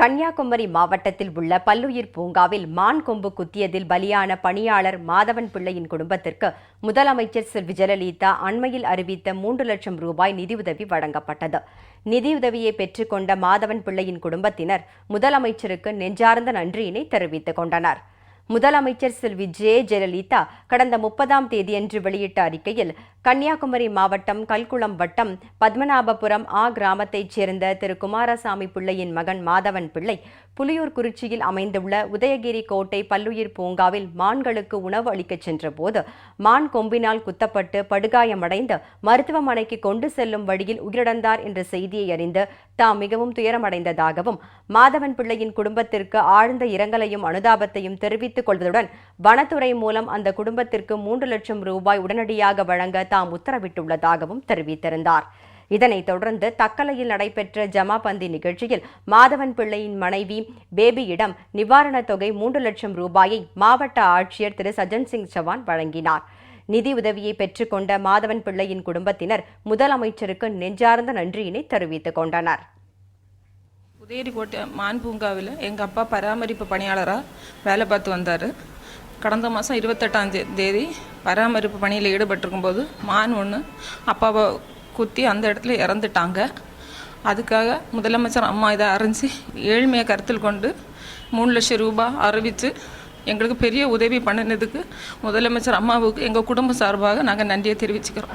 கன்னியாகுமரி மாவட்டத்தில் உள்ள பல்லுயிர் பூங்காவில் மான் கொம்பு குத்தியதில் பலியான பணியாளர் மாதவன் பிள்ளையின் குடும்பத்திற்கு முதலமைச்சர் செல்வி ஜெயலலிதா அண்மையில் அறிவித்த மூன்று லட்சம் ரூபாய் நிதியுதவி வழங்கப்பட்டது. நிதியுதவியை பெற்றுக்கொண்ட மாதவன் பிள்ளையின் குடும்பத்தினர் முதலமைச்சருக்கு நெஞ்சார்ந்த நன்றியினை தெரிவித்துக் கொண்டனர். முதலமைச்சர் செல்வி ஜே ஜெயலலிதா கடந்த முப்பதாம் தேதியன்று வெளியிட்ட அறிக்கையில் கன்னியாகுமரி மாவட்டம் கல்குளம் வட்டம் பத்மநாபபுரம் ஆ கிராமத்தைச் சேர்ந்த திரு குமாரசாமி பிள்ளையின் மகன் மாதவன் பிள்ளை புலியூர் குறிச்சியில் அமைந்துள்ள உதயகிரி கோட்டை பல்லுயிர் பூங்காவில் மான்களுக்கு உணவு அளிக்கச் சென்றபோது மான் கொம்பினால் குத்தப்பட்டு படுகாயமடைந்து மருத்துவமனைக்கு கொண்டு செல்லும் வழியில் உயிரிழந்தார் என்ற செய்தியை அறிந்து தாம் மிகவும் துயரமடைந்ததாகவும் மாதவன் பிள்ளையின் குடும்பத்திற்கு ஆழ்ந்த இரங்கலையும் அனுதாபத்தையும் தெரிவித்து தெரிவித்துக் கொள்வதுடன் வனத்துறை மூலம் அந்த குடும்பத்திற்கு மூன்று லட்சம் ரூபாய் உடனடியாக வழங்க தாம் உத்தரவிட்டுள்ளதாகவும் தெரிவித்திருந்தார். இதனைத் தொடர்ந்து தக்கலையில் நடைபெற்ற ஜமாபந்தி நிகழ்ச்சியில் மாதவன் பிள்ளையின் மனைவி பேபியிடம் நிவாரணத் தொகை மூன்று லட்சம் ரூபாயை மாவட்ட ஆட்சியர் திரு. சஜன் சிங் சவான் வழங்கினார். நிதி உதவியை பெற்றுக்கொண்ட மாதவன் பிள்ளையின் குடும்பத்தினர் முதலமைச்சருக்கு நெஞ்சார்ந்த நன்றியினை தெரிவித்துக் கொண்டனர். உதயடிக்கோட்டை மான் பூங்காவில் எங்கள் அப்பா பராமரிப்பு பணியாளராக வேலை பார்த்து வந்தார். கடந்த மாதம் இருபத்தெட்டாம் தேதி பராமரிப்பு பணியில் ஈடுபட்டிருக்கும்போது மான் ஒன்று அப்பாவை குத்தி அந்த இடத்துல இறந்துட்டாங்க. அதுக்காக முதலமைச்சர் அம்மா இதை அறிஞ்சு ஏழ்மையை கருத்தில் கொண்டு மூணு லட்சம் ரூபாய் அறிவித்து எங்களுக்கு பெரிய உதவி பண்ணினதுக்கு முதலமைச்சர் அம்மாவுக்கு எங்கள் குடும்ப சார்பாக நாங்கள் நன்றியை தெரிவிச்சுக்கிறோம்.